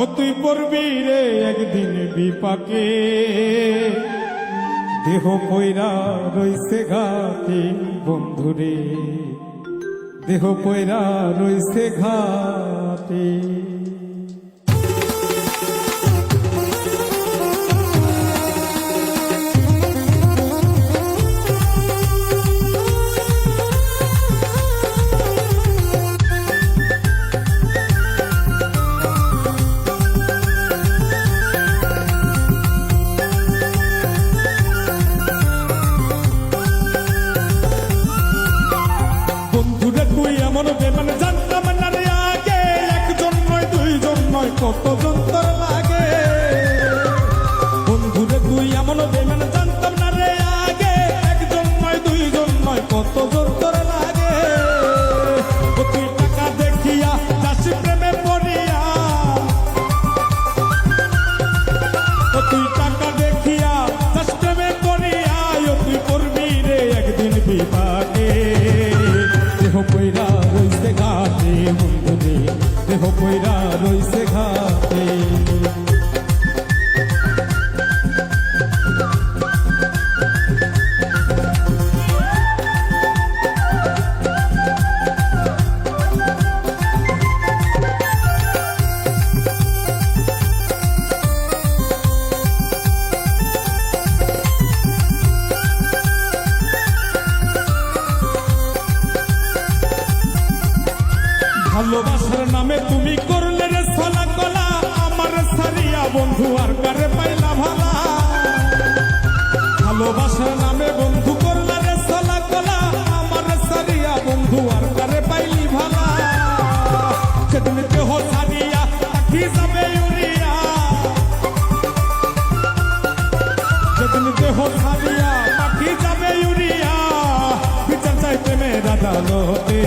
ও তুই পড়বি রে একদিন বিপাকে। দেহ কইরা রইছে বন্ধু বন্ধুরে দেহ পয়রা রইছে ঘাটে। দুইজন যন্তর লাগে। বন্ধুরে, তুই এমন বেমান জানতাম না রে আগে। একজন নয়, দুইজন নয়, কত যন্তর লাগে। তুই টাকা দেখিয়া চাষি প্রেমে পড়িয়া। তুই ভালোবাসার নামে তুমি করলে রে সলা কলা। আমার সারিয়া বন্ধু আর কারে পাইলা ভালা। ভালোবাসার নামে বন্ধু করলে রে সলা কলা। আমার সারিয়া বন্ধু আর কারে পাইলি ভালা। সেদিন দেহ সারিয়া তাকি যাবে উড়িয়া। যেদিন দেহ সারিয়া পাখি যাবে উড়িয়া। বিচার চাইতে মেয়েরা দালতে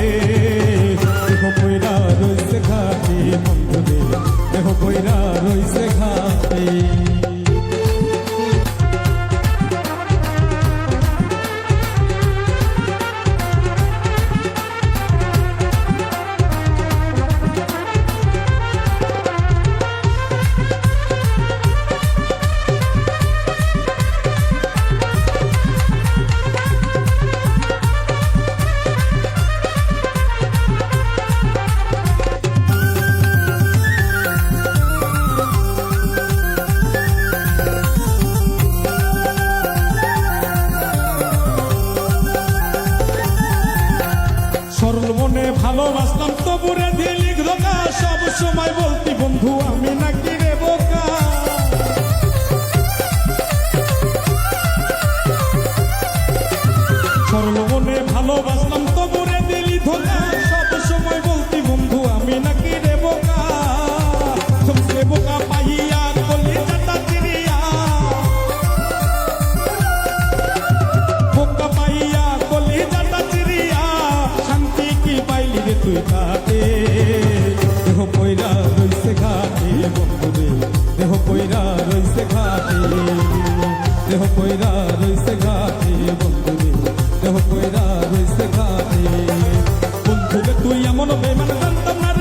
কইরা রইছে খাটি বন্ধুরে দেখো কইরা রইছে ঘাটে সরল মনে ভালোবাসলাম তবুরে দিলি ধোকা সব সময় বলতি বন্ধু আমি ঘাটে দেহ পয়রা রইছে ঘাটে বন্ধুরে দেহ পয়রা রইছে ঘাটে দেহ পয়রা রইছে ঘাটে বন্ধুরে দেহ পয়রা রইছে ঘাটে বন্ধুরে তুই এমন বেমান জানতাম না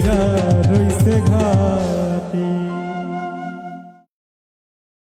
পইরা রইছে ঘা